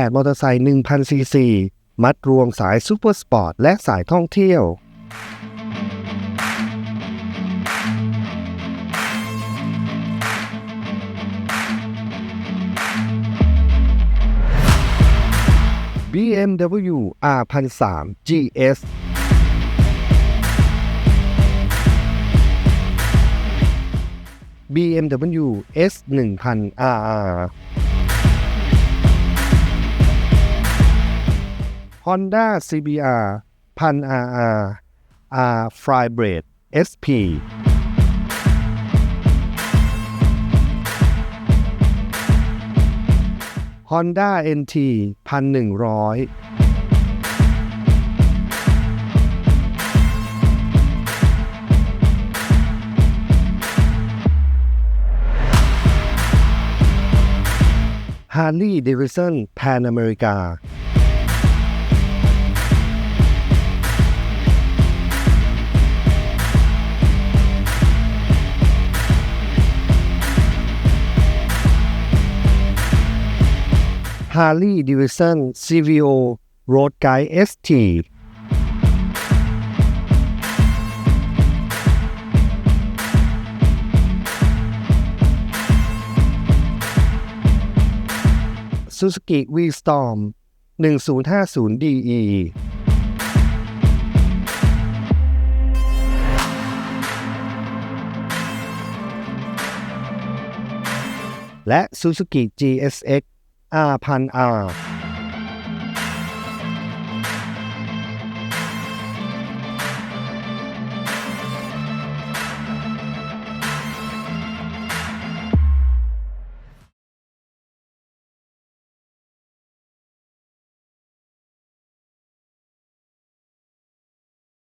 8 มอเตอร์ไซค์ 1,000 ซีซี มัดรวมสายซูเปอร์สปอร์ตและสายท่องเที่ยว BMW r 1 0 0ั GS บีเอ็ม BMW S 1 0 0 0 RR Honda CBR 1000 RR R f l y b ดเ d ส SP ฮอนด้าเอ็นทีพันหนึ่งร้อยฮาร์ลีย์เดวิสันแพนอเมริกา Harley Davidson CVO Road Guide ST ซูซูกิ V Storm 1050 DE และ Suzuki GSX อาพันอา